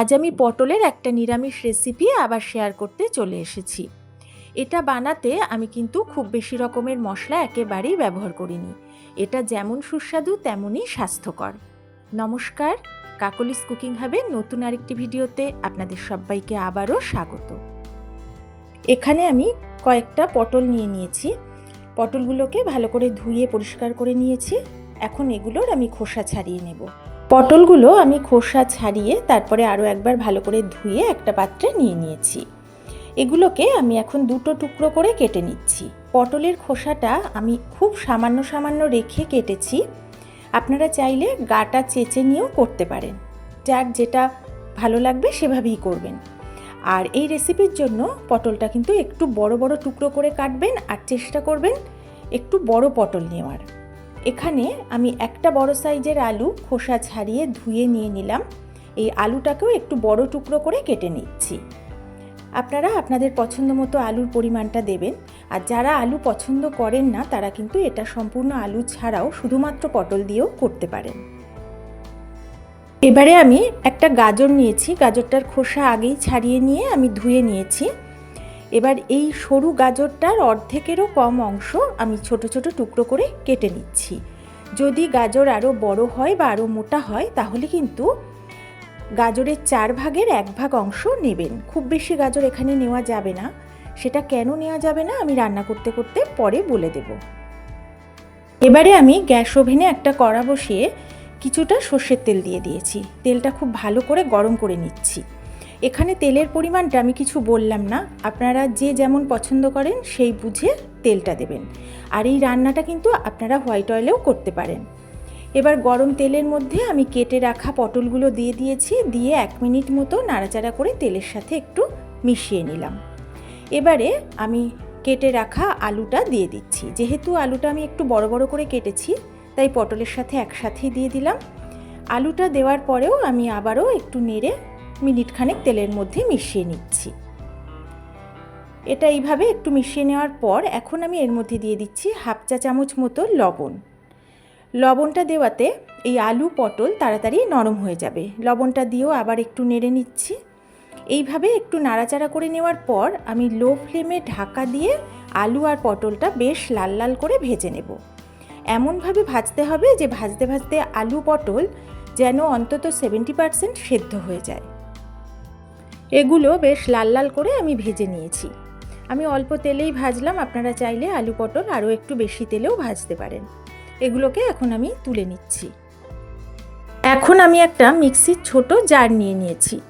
আজ আমি পটলের একটা নিরামিষ রেসিপি আবার শেয়ার করতে চলে এসেছি। এটা বানাতে আমি কিন্তু খুব বেশি রকমের মশলা একেবারেই ব্যবহার করিনি। এটা যেমন সুস্বাদু, তেমনই স্বাস্থ্যকর। নমস্কার, কাকলিস কুকিং হাবে নতুন আরেকটি ভিডিওতে আপনাদের সবাইকে আবারও স্বাগত। এখানে আমি কয়েকটা পটল নিয়ে নিয়েছি। পটলগুলোকে ভালো করে ধুয়ে পরিষ্কার করে নিয়েছি। এখন এগুলোর আমি খোসা ছাড়িয়ে নেব। পটলগুলো আমি খোসা ছাড়িয়ে তারপরে আরও একবার ভালো করে ধুয়ে একটা পাত্রে নিয়ে নিয়েছি। এগুলোকে আমি এখন দুটো টুকরো করে কেটে নিচ্ছি। পটলের খোসাটা আমি খুব সামান্য সামান্য রেখে কেটেছি। আপনারা চাইলে গাটা চেঁচে নিয়েও করতে পারেন। যার যেটা ভালো লাগবে সেভাবেই করবেন। আর এই রেসিপির জন্য পটলটা কিন্তু একটু বড় বড় টুকরো করে কাটবেন আর চেষ্টা করবেন একটু বড় পটল নেওয়ার। এখানে আমি একটা বড় সাইজের আলু খোসা ছাড়িয়ে ধুয়ে নিয়ে নিলাম। এই আলুটাকেও একটু বড় টুকরো করে কেটে নিচ্ছি। আপনারা আপনাদের পছন্দ মতো আলুর পরিমাণটা দেবেন। আর যারা আলু পছন্দ করেন না, তারা কিন্তু এটা সম্পূর্ণ আলু ছাড়াও শুধুমাত্র পটল দিয়েও করতে পারেন। এবারে আমি একটা গাজর নিয়েছি। গাজরটার খোসা আগেই ছাড়িয়ে নিয়ে আমি ধুয়ে নিয়েছি। এবার এই সরু গাজরটার অর্ধেকেরও কম অংশ আমি ছোট ছোট টুকরো করে কেটে নিচ্ছি। যদি গাজর আরও বড় হয় বা আরও মোটা হয়, তাহলে কিন্তু গাজরের চার ভাগের এক ভাগ অংশ নেবেন। খুব বেশি গাজর এখানে নেওয়া যাবে না। সেটা কেন নেওয়া যাবে না আমি রান্না করতে করতে পরে বলে দেব। এবারে আমি গ্যাস ওভেনে একটা কড়া বসিয়ে কিছুটা সর্ষের তেল দিয়ে দিয়েছি। তেলটা খুব ভালো করে গরম করে নিচ্ছি। এখানে তেলের পরিমাণটা আমি কিছু বললাম না। আপনারা যে যেমন পছন্দ করেন, সেই বুঝে তেলটা দেবেন। আর এই রান্নাটা কিন্তু আপনারা হোয়াইট অয়েলেও করতে পারেন। এবার গরম তেলের মধ্যে আমি কেটে রাখা পটলগুলো দিয়ে দিয়েছি, দিয়ে এক মিনিট মতো নাড়াচাড়া করে তেলের সাথে একটু মিশিয়ে নিলাম। এবারে আমি কেটে রাখা আলুটা দিয়ে দিচ্ছি। যেহেতু আলুটা আমি একটু বড় বড় করে কেটেছি, তাই পটলের সাথে একসাথেই দিয়ে দিলাম। আলুটা দেওয়ার পরেও আমি আবারও একটু নেড়ে মিনিট খানেক তেলের মধ্যে মিশিয়ে নিচ্ছি। এটা এইভাবে একটু মিশিয়ে নেওয়ার পর এখন আমি এর মধ্যে দিয়ে দিচ্ছি হাফ চা চামচ মতো লবণ। লবণটা দেওয়াতে এই আলু পটল তাড়াতাড়ি নরম হয়ে যাবে। লবণটা দিয়েও আবার একটু নেড়ে নিচ্ছি। এইভাবে একটু নাড়াচাড়া করে নেওয়ার পর আমি লো ফ্লেমে ঢাকা দিয়ে আলু আর পটলটা বেশ লাল লাল করে ভেজে নেব। এমনভাবে ভাজতে হবে যে ভাজতে ভাজতে আলু পটল যেন অন্তত সেভেন্টি পারসেন্ট সেদ্ধ হয়ে যায়। এগুলো বেশ লাল লাল করে আমি ভেজে নিয়েছি। আমি অল্প তেলেই ভাজলাম, আপনারা চাইলে আলু পটল আরও একটু বেশি তেলেও ভাজতে পারেন। এগুলোকে এখন আমি তুলে নিচ্ছি। এখন আমি একটা মিক্সির ছোট জার নিয়ে নিয়েছি।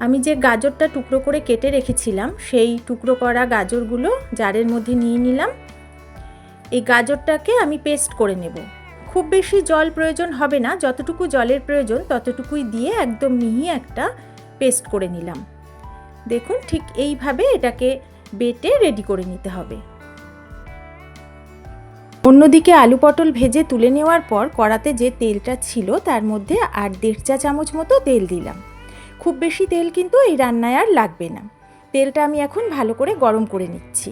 আমি যে গাজরটা টুকরো করে কেটে রেখেছিলাম, সেই টুকরো করা গাজরগুলো জারের মধ্যে নিয়ে নিলাম। এই গাজরটাকে আমি পেস্ট করে নেব। খুব বেশি জল প্রয়োজন হবে না, যতটুকু জলের প্রয়োজন ততটুকুই দিয়ে একদম মিহি একটা পেস্ট করে নিলাম। দেখুন ঠিক এইভাবে এটাকে বেটে রেডি করে নিতে হবে। অন্যদিকে আলু পটল ভেজে তুলে নেওয়ার পর কড়াতে যে তেলটা ছিল তার মধ্যে আর দেড় চা চামচ মতো তেল দিলাম। খুব বেশি তেল কিন্তু এই রান্নায় আর লাগবে না। তেলটা আমি এখন ভালো করে গরম করে নিচ্ছি।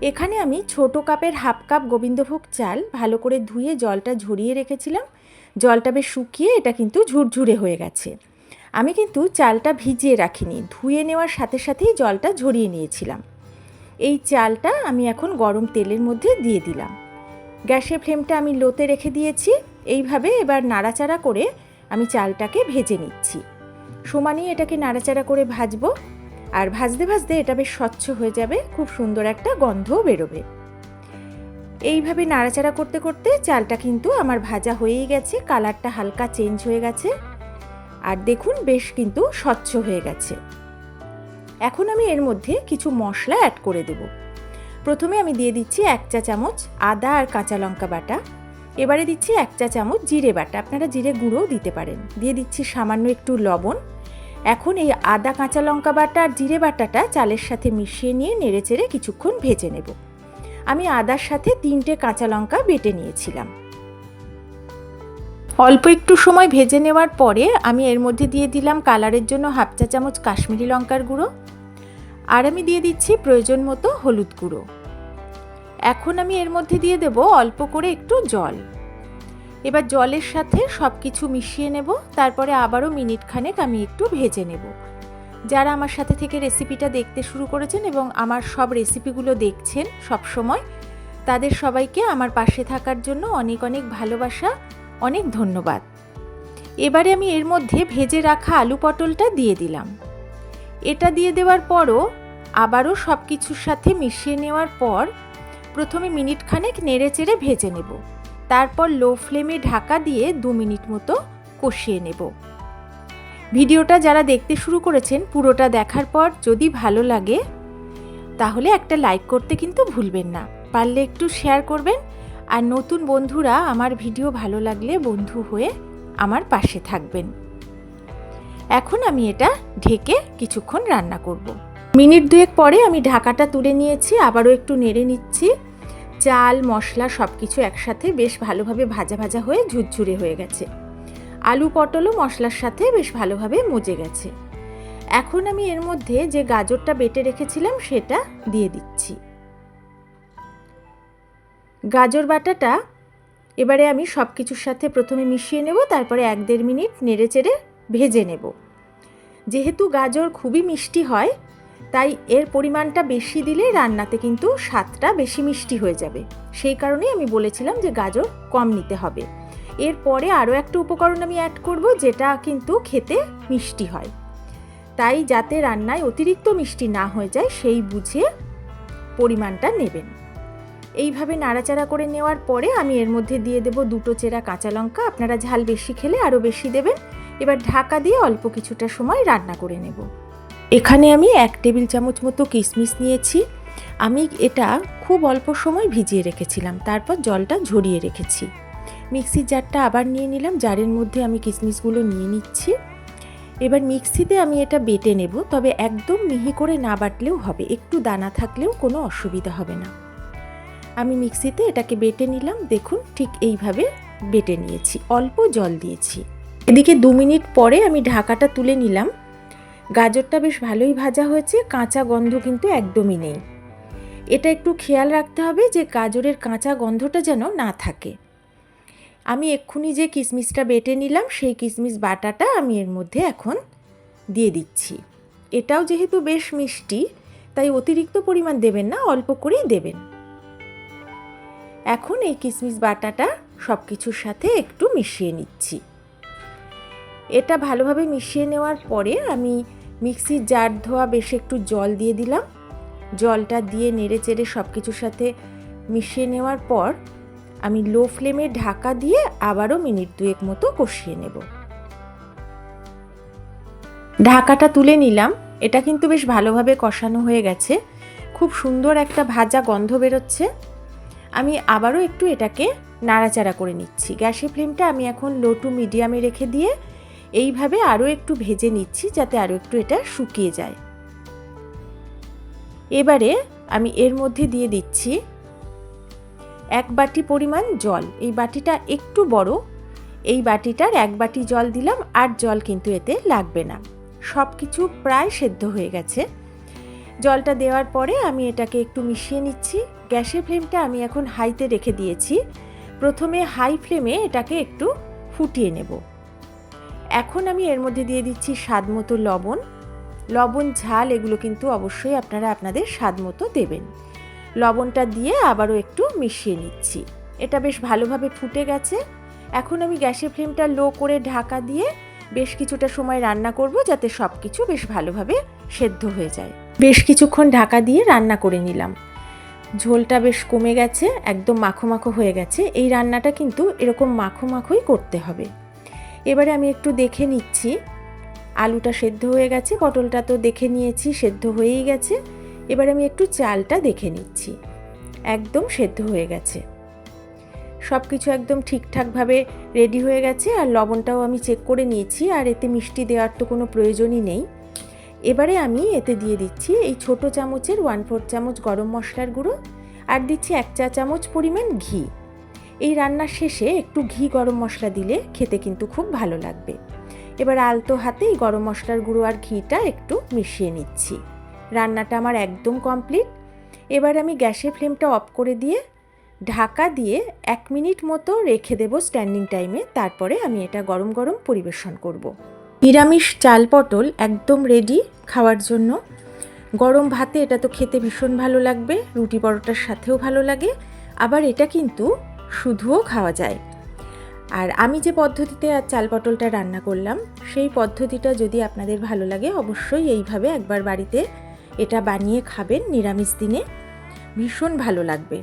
এখানে আমি ছোট কাপের হাফ কাপ গোবিন্দভোগ চাল ভালো করে ধুয়ে জলটা ঝরিয়ে রেখেছিলাম। জলটা বেশ শুকিয়ে এটা কিন্তু ঝুরঝুরে হয়ে গেছে। আমি কিন্তু চালটা ভিজিয়ে রাখিনি, ধুয়ে নেওয়ার সাথে সাথেই জলটা ঝরিয়ে নিয়েছিলাম। এই চালটা আমি এখন গরম তেলের মধ্যে দিয়ে দিলাম। গ্যাসের ফ্লেমটা আমি লোতে রেখে দিয়েছি, এইভাবে এবার নাড়াচাড়া করে আমি চালটাকে ভেজে নিচ্ছি। সমানই এটাকে নাড়াচাড়া করে ভাজবো, আর ভাজতে ভাজতে এটা বেশ স্বচ্ছ হয়ে যাবে, খুব সুন্দর একটা গন্ধও বেরোবে। এইভাবে নাড়াচাড়া করতে করতে চালটা কিন্তু আমার ভাজা হয়েই গেছে, কালারটা হালকা চেঞ্জ হয়ে গেছে। আর দেখুন বেশ কিন্তু স্বচ্ছ হয়ে গেছে। এখন আমি এর মধ্যে কিছু মশলা অ্যাড করে দেব। প্রথমে আমি দিয়ে দিচ্ছি এক চা চামচ আদা আর কাঁচা লঙ্কা বাটা। এবারে দিচ্ছি এক চা চামচ জিরে বাটা। আপনারা জিরে গুঁড়োও দিতে পারেন। দিয়ে দিচ্ছি সামান্য একটু লবণ। এখন এই আদা, কাঁচা লঙ্কা বাটা আর জিরে বাটাটা চালের সাথে মিশিয়ে নিয়ে নেড়ে চেড়ে কিছুক্ষণ ভেজে নেব। আমি আদার সাথে তিনটে কাঁচা লঙ্কা বেটে নিয়েছিলাম। অল্প একটু সময় ভেজে নেওয়ার পরে আমি এর মধ্যে দিয়ে দিলাম কালারের জন্য হাফ চা চামচ কাশ্মীরি লঙ্কার গুঁড়ো। আর আমি দিয়ে দিচ্ছি প্রয়োজন মতো হলুদ গুঁড়ো। এখন আমি এর মধ্যে দিয়ে দেব অল্প করে একটু জল। এবার জলের সাথে সব কিছু মিশিয়ে নেব, তারপরে আবারও মিনিট খানেক আমি একটু ভেজে নেব। যারা আমার সাথে থেকে রেসিপিটা দেখতে শুরু করেছেন এবং আমার সব রেসিপিগুলো দেখছেন সব সময় তাদের সবাইকে আমার পাশে থাকার জন্য অনেক অনেক ভালোবাসা। অনেক ধন্যবাদ। এবারে আমি এর মধ্যে ভেজে রাখা আলু পটলটা দিয়ে দিলাম। এটা দিয়ে দেওয়ার পরও আবারও সব কিছুর সাথে মিশিয়ে নেওয়ার পর প্রথমে মিনিট খানেক নেড়ে চেড়ে ভেজে নেব। তারপর লো ফ্লেমে ঢাকা দিয়ে দু মিনিট মতো কষিয়ে নেব। ভিডিওটা যারা দেখতে শুরু করেছেন পুরোটা দেখার পর যদি ভালো লাগে, তাহলে একটা লাইক করতে কিন্তু ভুলবেন না। পারলে একটু শেয়ার করবেন আর নতুন বন্ধুরা আমার ভিডিও ভালো লাগলে বন্ধু হয়ে আমার পাশে থাকবেন। এখন আমি এটা ঢেকে কিছুক্ষণ রান্না করব। মিনিট দুয়েক পরে আমি ঢাকাটা তুলে নিয়েছি, আবারও একটু নেড়ে নিচ্ছি। চাল, মশলা সব কিছু একসাথে বেশ ভালোভাবে ভাজা ভাজা হয়ে ঝুরঝুরে হয়ে গেছে। আলু পটলও মশলার সাথে বেশ ভালোভাবে মজে গেছে। এখন আমি এর মধ্যে যে গাজরটা বেটে রেখেছিলাম সেটা দিয়ে দিচ্ছি। গাজর বাটাটা এবারে আমি সব কিছুর সাথে প্রথমে মিশিয়ে নেব, তারপরে এক দেড় মিনিট নেড়ে চেড়ে ভেজে নেব। যেহেতু গাজর খুবই মিষ্টি হয়, তাই এর পরিমাণটা বেশি দিলে রান্নাতে কিন্তু স্বাদটা বেশি মিষ্টি হয়ে যাবে। সেই কারণেই আমি বলেছিলাম যে গাজর কম নিতে হবে। এরপরে আরও একটা উপকরণ আমি অ্যাড করব, যেটা কিন্তু খেতে মিষ্টি হয়। তাই যাতে রান্নায় অতিরিক্ত মিষ্টি না হয়ে যায়, সেই বুঝে পরিমাণটা নেবেন। এইভাবে নাড়াচাড়া করে নেওয়ার পরে আমি এর মধ্যে দিয়ে দেব দুটো চেরা কাঁচা লঙ্কা। আপনারা ঝাল বেশি খেলে আরও বেশি দেবেন। এবার ঢাকা দিয়ে অল্প কিছুটা সময় রান্না করে নেব। এখানে আমি এক টেবিল চামচ মতো কিশমিশ নিয়েছি। আমি এটা খুব অল্প সময় ভিজিয়ে রেখেছিলাম। তারপর জলটা ঝরিয়ে রেখেছি। মিক্সির জারটা আবার নিয়ে নিলাম। জারের মধ্যে আমি কিশমিশগুলো নিয়ে নিচ্ছি। এবার মিক্সিতে আমি এটা বেটে নেব। তবে একদম মিহি করে না বাটলেও হবে। একটু দানা থাকলেও কোনো অসুবিধা হবে না। আমি মিক্সিতে এটাকে বেটে নিলাম। দেখুন, ঠিক এইভাবে বেটে নিয়েছি। অল্প জল দিয়েছি। এদিকে দু মিনিট পরে আমি ঢাকাটা তুলে নিলাম। গাজরটা বেশ ভালোই ভাজা হয়েছে, কাঁচা গন্ধ কিন্তু একদমই নেই। এটা একটু খেয়াল রাখতে হবে যে গাজরের কাঁচা গন্ধটা যেন না থাকে। আমি এক্ষুনি যে কিশমিশটা বেটে নিলাম, সেই কিশমিশ বাটাটা আমি এর মধ্যে এখন দিয়ে দিচ্ছি। এটাও যেহেতু বেশ মিষ্টি, তাই অতিরিক্ত পরিমাণ দেবেন না, অল্প করেই দেবেন। এখন এই কিশমিশ বাটাটা সব কিছুর সাথে একটু মিশিয়ে নিচ্ছি। এটা ভালোভাবে মিশিয়ে নেওয়ার পরে আমি মিক্সির জার ধোয়া বেশ একটু জল দিয়ে দিলাম। জলটা দিয়ে নেড়ে চেড়ে সব কিছুর সাথে মিশিয়ে নেওয়ার পর আমি লো ফ্লেমে ঢাকা দিয়ে আবারও মিনিট দুয়েক মতো কষিয়ে নেব। ঢাকাটা তুলে নিলাম। এটা কিন্তু বেশ ভালোভাবে কষানো হয়ে গেছে। খুব সুন্দর একটা ভাজা গন্ধ বেরোচ্ছে। আমি আবারও একটু এটাকে নাড়াচাড়া করে নিচ্ছি। গ্যাসের ফ্লেমটা আমি এখন লো টু মিডিয়ামে রেখে দিয়ে এইভাবে আরও একটু ভেজে নিচ্ছি যাতে আরও একটু এটা শুকিয়ে যায়। এবারে আমি এর মধ্যে দিয়ে দিচ্ছি এক বাটি পরিমাণ জল। এই বাটিটা একটু বড়, এই বাটিটার এক বাটি জল দিলাম আর জল কিন্তু এতে লাগবে না। সব কিছু প্রায় সেদ্ধ হয়ে গেছে। জলটা দেওয়ার পরে আমি এটাকে একটু মিশিয়ে নিচ্ছি। গ্যাসের ফ্লেমটা আমি এখন হাইতে রেখে দিয়েছি। প্রথমে হাই ফ্লেমে এটাকে একটু ফুটিয়ে নেব। এখন আমি এর মধ্যে দিয়ে দিচ্ছি স্বাদ মতো লবণ। লবণ, ঝাল এগুলো কিন্তু অবশ্যই আপনারা আপনাদের স্বাদ মতো দেবেন। লবণটা দিয়ে আবারও একটু মিশিয়ে নিচ্ছি। এটা বেশ ভালোভাবে ফুটে গেছে। এখন আমি গ্যাসের ফ্লেমটা লো করে ঢাকা দিয়ে বেশ কিছুটা সময় রান্না করব যাতে সব কিছু বেশ ভালোভাবে সেদ্ধ হয়ে যায়। বেশ কিছুক্ষণ ঢাকা দিয়ে রান্না করে নিলাম। ঝোলটা বেশ কমে গেছে, একদম মাখো মাখো হয়ে গেছে। এই রান্নাটা কিন্তু এরকম মাখো মাখোই করতে হবে। এবারে আমি একটু দেখে নিচ্ছি। আলুটা সেদ্ধ হয়ে গেছে, পটলটা তো দেখে নিয়েছি, সেদ্ধ হয়েই গেছে। এবার আমি একটু চালটা দেখে নিচ্ছি। একদম সেদ্ধ হয়ে গেছে। সব কিছু একদম ঠিকঠাকভাবে রেডি হয়ে গেছে আর লবণটাও আমি চেক করে নিয়েছি আর এতে মিষ্টি দেওয়ার তো কোনো প্রয়োজনই নেই। এবারে আমি এতে দিয়ে দিচ্ছি এই ছোট চামচের ওয়ান ফোর চামচ গরম মশলার গুঁড়ো আর দিচ্ছি এক চা চামচ পরিমাণ ঘি। এই রান্নার শেষে একটু ঘি গরম মশলা দিলে খেতে কিন্তু খুব ভালো লাগবে। এবার আলতো হাতে এই গরম মশলার গুঁড়ো আর ঘিটা একটু মিশিয়ে নিচ্ছি। রান্নাটা আমার একদম কমপ্লিট এবার আমি গ্যাসের ফ্লেমটা অফ করে দিয়ে ঢাকা দিয়ে এক মিনিট মতো রেখে দেবো স্ট্যান্ডিং টাইমে তারপরে আমি এটা গরম গরম পরিবেশন করব। নিরামিষ চাল পটল একদম রেডি খাওয়ার জন্য। গরম ভাতে এটা তো খেতে ভীষণ ভালো লাগবে, রুটি পরোটার সাথেও ভালো লাগে। আবার এটা কিন্তু শুধুও খাওয়া যায়। আর আমি যে পদ্ধতিতে আর চাল পটলটা রান্না করলাম, সেই পদ্ধতিটা যদি আপনাদের ভালো লাগে, অবশ্যই এইভাবে একবার বাড়িতে এটা বানিয়ে খাবেন নিরামিষ দিনে। ভীষণ ভালো লাগবে।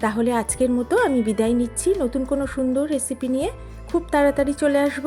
তাহলে আজকের মতো আমি বিদায় নিচ্ছি। নতুন কোনো সুন্দর রেসিপি নিয়ে খুব তাড়াতাড়ি চলে আসব।